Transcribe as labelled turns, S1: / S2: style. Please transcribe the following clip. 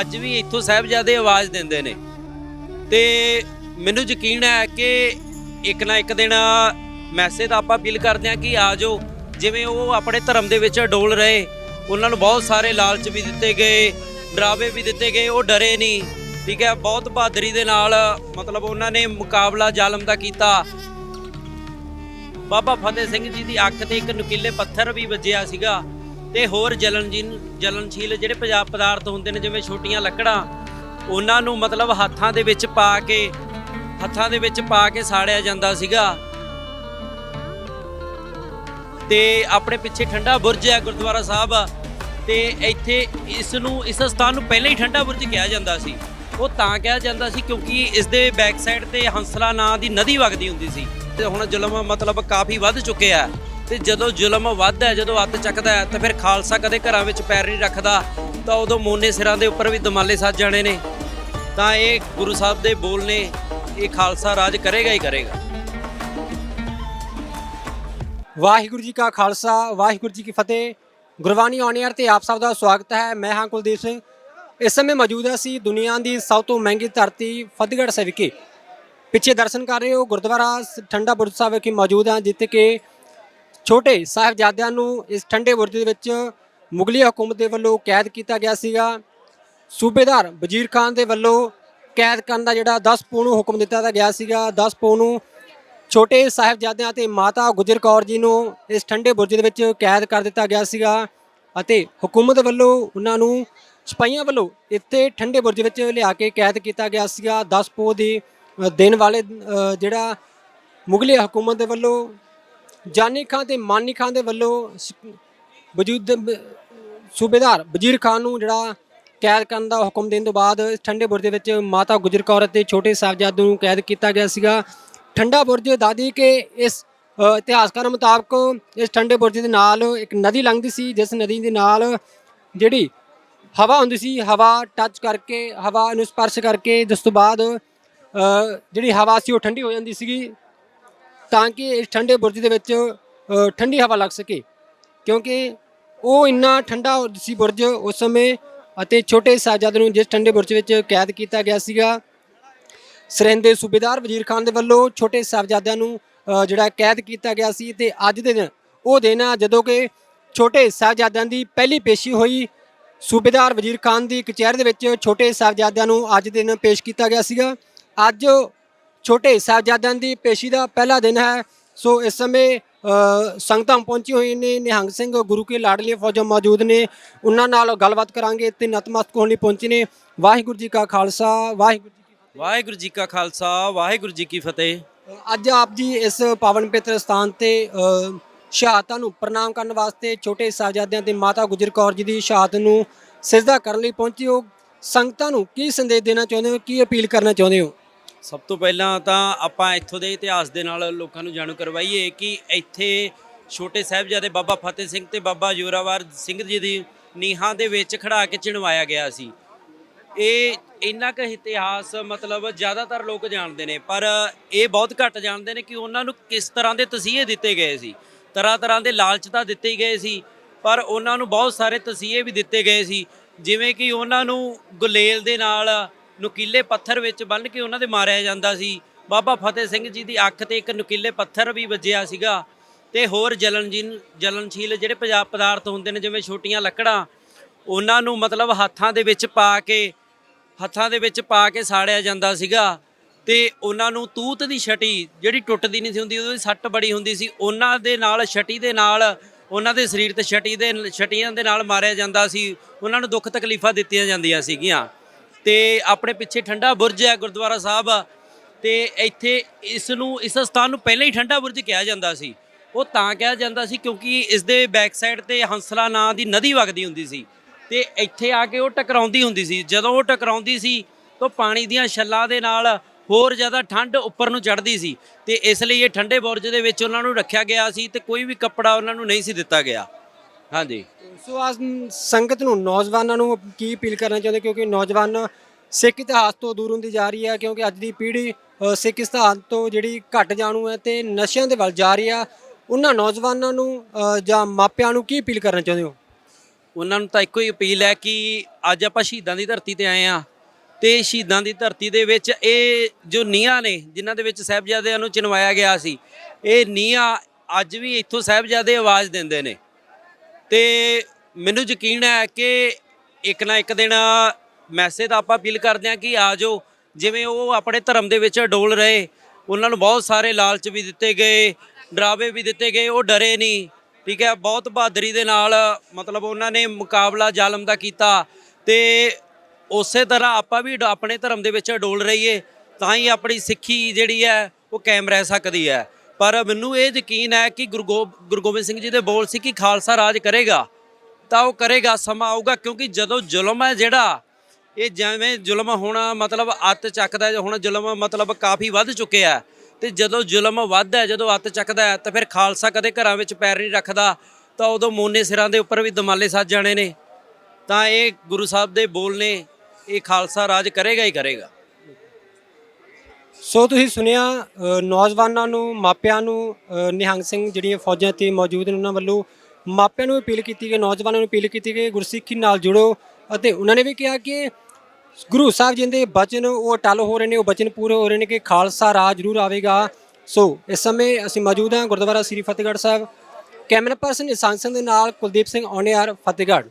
S1: ਅੱਜ ਵੀ ਇੱਥੋਂ ਸਾਹਿਬਜ਼ਾਦੇ ਆਵਾਜ਼ ਦਿੰਦੇ ਨੇ। ਤੇ ਮੈਨੂੰ ਯਕੀਨ ਹੈ ਕਿ ਇੱਕ ਨਾ ਇੱਕ ਦਿਨ ਮੈਸੇਜ ਤਾਂ ਆਪਾਂ ਅਪੀਲ ਕਰਦੇ ਹਾਂ ਕਿ ਆ ਜਾਓ। ਜਿਵੇਂ ਉਹ ਆਪਣੇ ਧਰਮ ਦੇ ਵਿੱਚ ਅਡੋਲ ਰਹੇ, ਉਹਨਾਂ ਨੂੰ ਬਹੁਤ ਸਾਰੇ ਲਾਲਚ ਵੀ ਦਿੱਤੇ ਗਏ, ਡਰਾਵੇ ਵੀ ਦਿੱਤੇ ਗਏ, ਉਹ ਡਰੇ ਨਹੀਂ। ਠੀਕ ਹੈ, ਬਹੁਤ ਬਹਾਦਰੀ ਦੇ ਨਾਲ ਮਤਲਬ ਉਹਨਾਂ ਨੇ ਮੁਕਾਬਲਾ ਜ਼ਾਲਮ ਦਾ ਕੀਤਾ। ਬਾਬਾ ਫਤਿਹ ਸਿੰਘ ਜੀ ਦੀ ਅੱਖ ਤੇ ਇੱਕ ਨੁਕੀਲੇ ਪੱਥਰ ਵੀ ਵੱਜਿਆ ਸੀਗਾ। ਤੇ ਹੋਰ ਜਲਨਜੀਨ ਜਲਨਸ਼ੀਲ ਜਿਹੜੇ ਪੰਜਾਬ ਪਦਾਰਥ ਹੁੰਦੇ ਨੇ, ਜਿਵੇਂ ਛੋਟੀਆਂ ਲੱਕੜਾਂ, ਉਹਨਾਂ ਨੂੰ ਮਤਲਬ ਹੱਥਾਂ ਦੇ ਵਿੱਚ ਪਾ ਕੇ, ਹੱਥਾਂ ਦੇ ਵਿੱਚ ਪਾ ਕੇ ਸਾੜਿਆ ਜਾਂਦਾ ਸੀਗਾ। ਤੇ ਆਪਣੇ ਪਿੱਛੇ ਠੰਡਾ ਬੁਰਜ ਹੈ ਗੁਰਦੁਆਰਾ ਸਾਹਿਬ, ਤੇ ਇੱਥੇ ਇਸ ਨੂੰ ਇਸ ਸਥਾਨ ਨੂੰ ਪਹਿਲਾਂ ਹੀ ਠੰਡਾ ਬੁਰਜ ਕਿਹਾ ਜਾਂਦਾ ਸੀ। ਉਹ ਤਾਂ ਕਿਹਾ ਜਾਂਦਾ ਸੀ ਕਿਉਂਕਿ ਇਸ ਦੇ ਬੈਕ ਸਾਈਡ ਤੇ ਹੰਸਲਾ ਨਾਂ ਦੀ ਨਦੀ ਵਗਦੀ ਹੁੰਦੀ ਸੀ। ਤੇ ਹੁਣ ਜ਼ੁਲਮ ਮਤਲਬ ਕਾਫੀ ਵੱਧ ਚੁੱਕਿਆ ਹੈ। ਤੇ ਜਦੋਂ ਜ਼ੁਲਮ ਵੱਧਦਾ ਹੈ, ਜਦੋਂ ਅੱਤ ਚੱਕਦਾ ਹੈ, ਤਾਂ ਫਿਰ ਖਾਲਸਾ ਕਦੇ ਘਰਾਂ ਵਿੱਚ ਪੈਰ ਨਹੀਂ ਰੱਖਦਾ, ਤਾਂ ਉਦੋਂ ਮੋਨੇ ਸਿਰਾਂ ਦੇ ਉੱਪਰ ਵੀ ਦਮਾਲੇ ਸੱਜ ਜਾਣੇ ਨੇ। ਤਾਂ ਇਹ ਗੁਰੂ ਸਾਹਿਬ ਦੇ ਬੋਲ ਨੇ, ਇਹ ਖਾਲਸਾ ਰਾਜ ਕਰੇਗਾ ਹੀ ਕਰੇਗਾ।
S2: ਵਾਹਿਗੁਰੂ ਜੀ ਕਾ ਖਾਲਸਾ, ਵਾਹਿਗੁਰੂ ਜੀ ਕੀ ਫਤਿਹ। ਗੁਰਬਾਣੀ ਔਨ 에ਅਰ ਤੇ ਆਪ ਸਭ ਦਾ ਸਵਾਗਤ ਹੈ। ਮੈਂ ਹਾਂ ਕੁਲਦੀਪ ਸਿੰਘ। ਇਸ ਸਮੇਂ ਮੌਜੂਦ ਹਾਂ ਅਸੀਂ ਦੁਨੀਆ ਦੀ ਸਭ ਤੋਂ ਮਹਿੰਗੀ ਧਰਤੀ, ਫਤਿਹਗੜ੍ਹ ਸਾਹਿਬ ਵਿਖੇ। ਪਿੱਛੇ ਦਰਸ਼ਨ ਕਰ ਰਹੇ ਹੋ, ਗੁਰਦੁਆਰਾ ਠੰਡਾ ਬੁਰਜ ਸਾਹਿਬ ਵਿਖੇ ਮੌਜੂਦ ਹਾਂ, ਜਿੱਥੇ ਕਿ ਛੋਟੇ ਸਾਹਿਬਜ਼ਾਦਿਆਂ ਨੂੰ ਇਸ ਠੰਡੇ ਬੁਰਜ ਦੇ ਵਿੱਚ ਮੁਗਲੀ ਹਕੂਮਤ ਦੇ ਵੱਲੋਂ ਕੈਦ ਕੀਤਾ ਗਿਆ ਸੀਗਾ। ਸੂਬੇਦਾਰ ਵਜ਼ੀਰ ਖਾਨ ਦੇ ਵੱਲੋਂ ਕੈਦ ਕਰਨ ਦਾ ਜਿਹੜਾ 10 ਪੋਹ ਨੂੰ ਹੁਕਮ ਦਿੱਤਾ ਗਿਆ ਸੀਗਾ। 10 ਪੋਹ ਨੂੰ ਛੋਟੇ ਸਾਹਿਬਜ਼ਾਦਿਆਂ ਤੇ ਮਾਤਾ ਗੁਜਰ ਕੌਰ ਜੀ ਨੂੰ ਇਸ ਠੰਡੇ ਬੁਰਜ ਦੇ ਵਿੱਚ ਕੈਦ ਕਰ ਦਿੱਤਾ ਗਿਆ ਸੀਗਾ ਅਤੇ ਹਕੂਮਤ ਵੱਲੋਂ ਉਹਨਾਂ ਨੂੰ ਸਿਪਾਹੀਆਂ ਵੱਲੋਂ ਇੱਥੇ ਠੰਡੇ ਬੁਰਜ ਵਿੱਚ ਲਿਆ ਕੇ ਕੈਦ ਕੀਤਾ ਗਿਆ ਸੀਗਾ। 10 ਪੋਹ ਦੀ ਅ, ਦਿਨ ਵਾਲੇ ਜਿਹੜਾ ਮੁਗਲੇ ਹਕੂਮਤ ਦੇ ਵੱਲੋਂ ਜਾਨੀ ਖਾਨ ਤੇ ਮਾਨੀ ਖਾਨ ਦੇ ਵੱਲੋਂ ਸ- ਵਜੂਦ ਸੂਬੇਦਾਰ ਵਜ਼ੀਰ ਖਾਨ ਨੂੰ ਜਿਹੜਾ ਕੈਦ ਕਰਨ ਦਾ ਹੁਕਮ ਦੇਣ ਤੋਂ ਬਾਅਦ ਇਸ ਠੰਡੇ ਬੁਰਜ ਦੇ ਵਿੱਚ ਮਾਤਾ ਗੁਜਰ ਕੌਰ ਅਤੇ ਛੋਟੇ ਸਾਹਿਬਜ਼ਾਦੇ ਨੂੰ ਕੈਦ ਕੀਤਾ ਗਿਆ ਸੀਗਾ। ਠੰਡਾ ਬੁਰਜ ਦਾਦੀ ਕਿ ਇਸ ਅ, ਇਤਿਹਾਸਕਾਰਾਂ ਮੁਤਾਬਕ ਇਸ ਠੰਡੇ ਬੁਰਜ ਦੇ ਨਾਲ ਇੱਕ ਨਦੀ ਲੰਘਦੀ ਸੀ ਜਿਸ ਨਦੀ ਦੇ ਨਾਲ ਜਿਹੜੀ ਹਵਾ ਹੁੰਦੀ ਸੀ ਹਵਾ ਟੱਚ ਕਰਕੇ ਹਵਾ ਨੂੰ ਸਪਰਸ਼ ਕਰਕੇ ਜਿਸ ਤੋਂ ਬਾਅਦ ਜਿਹੜੀ ਹਵਾ ਸੀ ਉਹ ਠੰਡੀ ਹੋ ਜਾਂਦੀ ਸੀਗੀ। ਤਾਂ ਕਿ ਇਸ ਠੰਡੇ ਬੁਰਜ ਦੇ ਵਿੱਚ ਅ, ਠੰਡੀ ਹਵਾ ਲੱਗ ਸਕੇ। ਕਿਉਂਕਿ ਉਹ ਇੰਨਾ ਠੰਡਾ ਸੀ ਬੁਰਜ ਉਸ ਸਮੇਂ ਅਤੇ ਛੋਟੇ ਸਾਹਿਬਜ਼ਾਦੇ ਨੂੰ ਜਿਸ ਠੰਡੇ ਬੁਰਜ ਵਿੱਚ ਕੈਦ ਕੀਤਾ ਗਿਆ ਸੀਗਾ ਸਰਹਿੰਦ ਦੇ ਸੂਬੇਦਾਰ ਵਜ਼ੀਰ ਖਾਨ ਦੇ ਵੱਲੋਂ ਛੋਟੇ ਸਾਹਿਬਜ਼ਾਦਿਆਂ ਨੂੰ ਅ, ਜਿਹੜਾ ਕੈਦ ਕੀਤਾ ਗਿਆ ਸੀ ਤੇ ਅੱਜ ਦੇ ਦਿਨ ਉਹ ਦਿਨ ਆ ਜਦੋਂ ਕਿ ਛੋਟੇ ਸਾਹਿਬਜ਼ਾਦਿਆਂ ਦੀ ਪਹਿਲੀ ਪੇਸ਼ੀ ਹੋਈ। ਸੂਬੇਦਾਰ ਵਜ਼ੀਰ ਖਾਨ ਦੀ ਕਚਹਿਰੀ ਦੇ ਵਿੱਚ ਛੋਟੇ ਸਾਹਿਬਜ਼ਾਦਿਆਂ ਨੂੰ ਅੱਜ ਦਿਨ ਪੇਸ਼ ਕੀਤਾ ਗਿਆ ਸੀਗਾ। ਅੱਜ ਛੋਟੇ ਸਾਹਿਬਜ਼ਾਦਿਆਂ ਦੀ ਪੇਸ਼ੀ ਦਾ ਪਹਿਲਾ ਦਿਨ ਹੈ। ਸੋ ਇਸ ਸਮੇਂ ਸੰਗਤਾਂ ਪਹੁੰਚੀ ਹੋਈ ਨੇ। ਨਿਹੰਗ ਸਿੰਘ ਗੁਰੂ ਕੇ ਲਾਡਲੀਆਂ ਫੌਜਾਂ ਮੌਜੂਦ ਨੇ। ਉਹਨਾਂ ਨਾਲ ਗੱਲਬਾਤ ਕਰਾਂਗੇ ਤੇ ਨਤਮਸਤਕ ਹੋਣ ਲਈ ਪਹੁੰਚੇ ਨੇ। ਵਾਹਿਗੁਰੂ ਜੀ ਕਾ ਖਾਲਸਾ ਵਾਹਿਗੁਰੂ ਜੀ ਕੀ ਫਤਿਹ।
S1: ਵਾਹਿਗੁਰੂ ਜੀ ਕਾ ਖਾਲਸਾ ਵਾਹਿਗੁਰੂ ਜੀ ਕੀ ਫਤਿਹ।
S2: ਅੱਜ ਆਪ ਜੀ ਇਸ ਪਾਵਨ ਪਵਿੱਤਰ ਸਥਾਨ ਤੇ ਸ਼ਹਾਦਤਾਂ ਨੂੰ ਪ੍ਰਣਾਮ ਕਰਨ ਵਾਸਤੇ ਛੋਟੇ ਸਾਹਿਬਜ਼ਾਦਿਆਂ ਤੇ ਮਾਤਾ ਗੁਜਰ ਕੌਰ ਜੀ ਦੀ ਸ਼ਹਾਦਤ ਨੂੰ ਸਿਜਦਾ ਕਰਨ ਲਈ ਪਹੁੰਚੇ ਹੋ। ਸੰਗਤਾਂ ਨੂੰ ਕੀ ਸੰਦੇਸ਼ ਦੇਣਾ ਚਾਹੁੰਦੇ ਹੋ? ਕੀ ਅਪੀਲ ਕਰਨਾ ਚਾਹੁੰਦੇ ਹੋ?
S1: ਸਭ ਤੋਂ ਪਹਿਲਾਂ ਤਾਂ ਆਪਾਂ ਇੱਥੋਂ ਦੇ ਇਤਿਹਾਸ ਦੇ ਨਾਲ ਲੋਕਾਂ ਨੂੰ ਜਾਣੂ ਕਰਵਾਈਏ ਕਿ ਇੱਥੇ ਛੋਟੇ ਸਾਹਿਬਜ਼ਾਦੇ ਬਾਬਾ ਫਤਿਹ ਸਿੰਘ ਤੇ ਬਾਬਾ ਜੋਰਾਵਰ ਸਿੰਘ ਜੀ ਦੀ ਨੀਹਾਂ ਦੇ ਵਿੱਚ ਖੜਾ ਕੇ ਚਿਣਵਾਇਆ ਗਿਆ ਸੀ। ਇਹ ਇੰਨਾ ਕੁ ਇਤਿਹਾਸ ਮਤਲਬ ਜ਼ਿਆਦਾਤਰ ਲੋਕ ਜਾਣਦੇ ਨੇ, ਪਰ ਇਹ ਬਹੁਤ ਘੱਟ ਜਾਣਦੇ ਨੇ ਕਿ ਉਹਨਾਂ ਨੂੰ ਕਿਸ ਤਰ੍ਹਾਂ ਦੇ ਤਸੀਹੇ ਦਿੱਤੇ ਗਏ ਸੀ। ਤਰ੍ਹਾਂ ਤਰ੍ਹਾਂ ਦੇ ਲਾਲਚ ਤਾਂ ਦਿੱਤੇ ਹੀ ਗਏ ਸੀ, ਪਰ ਉਹਨਾਂ ਨੂੰ ਬਹੁਤ ਸਾਰੇ ਤਸੀਹੇ ਵੀ ਦਿੱਤੇ ਗਏ ਸੀ। ਜਿਵੇਂ ਕਿ ਉਹਨਾਂ ਨੂੰ ਗੁਲੇਲ ਦੇ ਨਾਲ ਨੁਕੀਲੇ ਪੱਥਰ ਵਿੱਚ ਬੰਨ੍ਹ ਕੇ ਉਹਨਾਂ ਦੇ ਮਾਰਿਆ ਜਾਂਦਾ ਸੀ। ਬਾਬਾ ਫਤਿਹ ਸਿੰਘ ਜੀ ਦੀ ਅੱਖ ਤੇ ਇੱਕ ਨੁਕੀਲੇ ਪੱਥਰ ਵੀ ਵੱਜਿਆ ਸੀਗਾ ਤੇ ਹੋਰ ਜਲਨਜੀਨ ਜਲਨਸ਼ੀਲ ਜਿਹੜੇ ਪੰਜਾਬ ਪਦਾਰਥ ਹੁੰਦੇ ਨੇ, ਜਿਵੇਂ ਛੋਟੀਆਂ ਲੱਕੜਾਂ, ਉਹਨਾਂ ਨੂੰ ਮਤਲਬ ਹੱਥਾਂ ਦੇ ਵਿੱਚ ਪਾ ਕੇ ਹੱਥਾਂ ਦੇ ਵਿੱਚ ਪਾ ਕੇ ਸਾੜਿਆ ਜਾਂਦਾ ਸੀਗਾ ਤੇ ਉਹਨਾਂ ਨੂੰ ਤੂਤ ਦੀ ਛਟੀ ਜਿਹੜੀ ਟੁੱਟਦੀ ਨਹੀਂ ਸੀ ਹੁੰਦੀ, ਉਹਦੀ ਸੱਟ ਬੜੀ ਹੁੰਦੀ ਸੀ, ਉਹਨਾਂ ਦੇ ਨਾਲ ਛਟੀ ਦੇ ਨਾਲ, ਉਹਨਾਂ ਦੇ ਸਰੀਰ ਤੇ ਛਟੀ ਦੇ ਛਟੀਆਂ ਦੇ ਨਾਲ ਮਾਰਿਆ ਜਾਂਦਾ ਸੀ। ਉਹਨਾਂ ਨੂੰ ਦੁੱਖ ਤਕਲੀਫਾਂ ਦਿੱਤੀਆਂ ਜਾਂਦੀਆਂ ਸੀਗੀਆਂ। ਤੇ ਆਪਣੇ ਪਿੱਛੇ ਠੰਡਾ ਬੁਰਜ ਹੈ ਗੁਰਦੁਆਰਾ ਸਾਹਿਬ। ਤੇ ਇੱਥੇ ਇਸ ਨੂੰ ਇਸ ਸਥਾਨ ਨੂੰ ਪਹਿਲਾਂ ਹੀ ਠੰਡਾ ਬੁਰਜ ਕਿਹਾ ਜਾਂਦਾ ਸੀ। ਉਹ ਤਾਂ ਕਿਹਾ ਜਾਂਦਾ ਸੀ ਕਿਉਂਕਿ ਇਸ ਦੇ ਬੈਕ ਸਾਈਡ ਤੇ ਹੰਸਲਾ ਨਾਂ ਦੀ ਨਦੀ ਵਗਦੀ ਹੁੰਦੀ ਸੀ। ਤੇ ਇੱਥੇ ਆ ਕੇ ਉਹ ਟਕਰਾਉਂਦੀ ਹੁੰਦੀ ਸੀ। ਜਦੋਂ ਉਹ ਟਕਰਾਉਂਦੀ ਸੀ, ਤਾਂ ਪਾਣੀ ਦੀਆਂ ਛੱਲਾਂ ਦੇ ਨਾਲ ਹੋਰ ਜ਼ਿਆਦਾ ਠੰਡ ਉੱਪਰ ਨੂੰ ਚੜ੍ਹਦੀ ਸੀ। ਤੇ ਇਸ ਲਈ ਇਹ ਠੰਡੇ ਬੁਰਜ ਦੇ ਵਿੱਚ ਉਹਨਾਂ ਨੂੰ ਰੱਖਿਆ ਗਿਆ ਸੀ ਤੇ ਕੋਈ ਵੀ ਕੱਪੜਾ ਉਹਨਾਂ ਨੂੰ ਨਹੀਂ ਸੀ ਦਿੱਤਾ ਗਿਆ। ਹਾਂਜੀ।
S2: ਸੋ ਅੱਜ ਸੰਗਤ ਨੂੰ ਨੌਜਵਾਨਾਂ ਨੂੰ ਕੀ ਅਪੀਲ ਕਰਨਾ ਚਾਹੁੰਦੇ? ਕਿਉਂਕਿ ਨੌਜਵਾਨ ਸਿੱਖ ਇਤਿਹਾਸ ਤੋਂ ਦੂਰ ਹੁੰਦੀ ਜਾ ਰਹੀ ਹੈ ਕਿਉਂਕਿ ਅੱਜ ਦੀ ਪੀੜ੍ਹੀ ਸਿੱਖ ਇਤਿਹਾਸ ਤੋਂ ਜਿਹੜੀ ਘਟ ਜਾਣੂ ਹੈ ਤੇ ਨਸ਼ਿਆਂ ਦੇ ਵੱਲ ਜਾ ਰਹੀ ਆ ਉਹਨਾਂ ਨੌਜਵਾਨਾਂ ਨੂੰ ਜਾਂ ਮਾਪਿਆਂ ਨੂੰ ਕੀ ਅਪੀਲ ਕਰਨਾ ਚਾਹੁੰਦੇ ਹੋ?
S1: ਉਹਨਾਂ ਨੂੰ ਤਾਂ ਇੱਕੋ ਹੀ ਅਪੀਲ ਹੈ ਕਿ ਅੱਜ ਆਪਾਂ ਸ਼ਹੀਦਾਂ ਦੀ ਧਰਤੀ ਤੇ ਆਏ ਆ ਤੇ ਸ਼ਹੀਦਾਂ ਦੀ ਧਰਤੀ ਦੇ ਵਿੱਚ ਇਹ ਜੋ ਨੀਹਾਂ ਨੇ ਜਿਨ੍ਹਾਂ ਦੇ ਵਿੱਚ ਸਾਹਿਬਜ਼ਾਦਿਆਂ ਨੂੰ ਚਿਣਵਾਇਆ ਗਿਆ ਸੀ ਇਹ ਨੀਹਾਂ ਅੱਜ ਵੀ ਇੱਥੋਂ ਸਾਹਿਬਜ਼ਾਦੇ ਆਵਾਜ਼ ਦਿੰਦੇ ਨੇ। ਤੇ ਮੈਨੂੰ ਯਕੀਨ ਹੈ ਕਿ ਇੱਕ ਨਾ ਇੱਕ ਦਿਨ ਮੈਸੇਜ ਤਾਂ ਆਪਾਂ ਅਪੀਲ ਕਰਦੇ ਹਾਂ ਕਿ ਆ ਜਾਓ। ਜਿਵੇਂ ਉਹ ਆਪਣੇ ਧਰਮ ਦੇ ਵਿੱਚ ਡੋਲ ਰਹੇ, ਉਹਨਾਂ ਨੂੰ ਬਹੁਤ ਸਾਰੇ ਲਾਲਚ ਵੀ ਦਿੱਤੇ ਗਏ, ਡਰਾਵੇ ਵੀ ਦਿੱਤੇ ਗਏ, ਉਹ ਡਰੇ ਨਹੀਂ। ਠੀਕ ਹੈ, ਬਹੁਤ ਬਹਾਦਰੀ ਦੇ ਨਾਲ ਮਤਲਬ ਉਹਨਾਂ ਨੇ ਮੁਕਾਬਲਾ ਜ਼ਾਲਮ ਦਾ ਕੀਤਾ। ਤੇ ਉਸੇ ਤਰ੍ਹਾਂ ਆਪਾਂ ਵੀ ਆਪਣੇ ਧਰਮ ਦੇ ਵਿੱਚ ਡੋਲ ਰਹੀਏ, ਤਾਂ ਹੀ ਆਪਣੀ ਸਿੱਖੀ ਜਿਹੜੀ ਹੈ, ਉਹ ਕਾਇਮ ਰਹਿ ਸਕਦੀ ਹੈ। ਪਰ ਮੈਨੂੰ ਇਹ ਯਕੀਨ ਹੈ ਕਿ ਗੁਰੂ ਗੋ- ਗੁਰੂ ਗੋਬਿੰਦ ਸਿੰਘ ਜੀ ਦੇ ਬੋਲ ਸੀ ਕਿ ਖਾਲਸਾ ਰਾਜ ਕਰੇਗਾ ਤਾਂ ਉਹ ਕਰੇਗਾ ਸਮਾਂ ਆਊਗਾ ਕਿਉਂਕਿ ਜਦੋਂ ਜ਼ੁਲਮ ਹੈ ਜਿਹੜਾ ਇਹ ਜਿਵੇਂ ਜ਼ੁਲਮ ਹੁਣ ਮਤਲਬ ਅੱਤ ਚੱਕਦਾ ਹੈ, ਹੁਣ ਜ਼ੁਲਮ ਮਤਲਬ ਕਾਫੀ ਵੱਧ ਚੁੱਕਿਆ ਹੈ ਤੇ ਜਦੋਂ ਜ਼ੁਲਮ ਵੱਧਦਾ ਹੈ ਜਦੋਂ ਅੱਤ ਚੱਕਦਾ ਹੈ ਤਾਂ ਫਿਰ ਖਾਲਸਾ ਕਦੇ ਘਰਾਂ ਵਿੱਚ ਪੈਰ ਨਹੀਂ ਰੱਖਦਾ ਤਾਂ ਉਦੋਂ ਮੋਨੇ ਸਿਰਾਂ ਦੇ ਉੱਪਰ ਵੀ ਦਮਾਲੇ ਸੱਜ ਜਾਣੇ ਨੇ। ਤਾਂ ਇਹ ਗੁਰੂ ਸਾਹਿਬ ਦੇ ਬੋਲ ਨੇ ਇਹ ਖਾਲਸਾ ਰਾਜ ਕਰੇਗਾ ਹੀ ਕਰੇਗਾ।
S2: ਸੋ ਤੁਸੀਂ ਸੁਣਿਆ ਅ, ਨੌਜਵਾਨਾਂ ਨੂੰ ਮਾਪਿਆਂ ਨੂੰ ਅ, ਨਿਹੰਗ ਸਿੰਘ ਜਿਹੜੀਆਂ ਫੌਜਾਂ ਤੇ ਮੌਜੂਦ ਨੇ ਉਹਨਾਂ ਵੱਲੋਂ ਮਾਪਿਆਂ ਨੂੰ ਅਪੀਲ ਕੀਤੀ ਗਈ ਨੌਜਵਾਨਾਂ ਨੂੰ ਅਪੀਲ ਕੀਤੀ ਗਈ ਗੁਰਸਿੱਖੀ ਨਾਲ ਜੁੜੋ ਅਤੇ ਉਹਨਾਂ ਨੇ ਵੀ ਕਿਹਾ ਕਿ ਗੁਰੂ ਸਾਹਿਬ ਜੀ ਦੇ ਬਚਨ ਉਹ ਅਟਲ ਹੋ ਰਹੇ ਨੇ ਉਹ ਬਚਨ ਪੂਰੇ ਹੋ ਰਹੇ ਨੇ ਕਿ ਖਾਲਸਾ ਰਾਜ ਜ਼ਰੂਰ ਆਵੇਗਾ। ਸੋ ਇਸ ਸਮੇਂ ਅਸੀਂ ਮੌਜੂਦ ਹਾਂ ਗੁਰਦੁਆਰਾ ਸ੍ਰੀ ਫਤਿਹਗੜ੍ਹ ਸਾਹਿਬ। ਕੈਮਰਾ ਪਰਸਨ ਇਸਾਨ ਸਿੰਘ ਦੇ ਨਾਲ ਕੁਲਦੀਪ ਸਿੰਘ ਔਨਿਆਰ ਫਤਿਹਗੜ੍ਹ।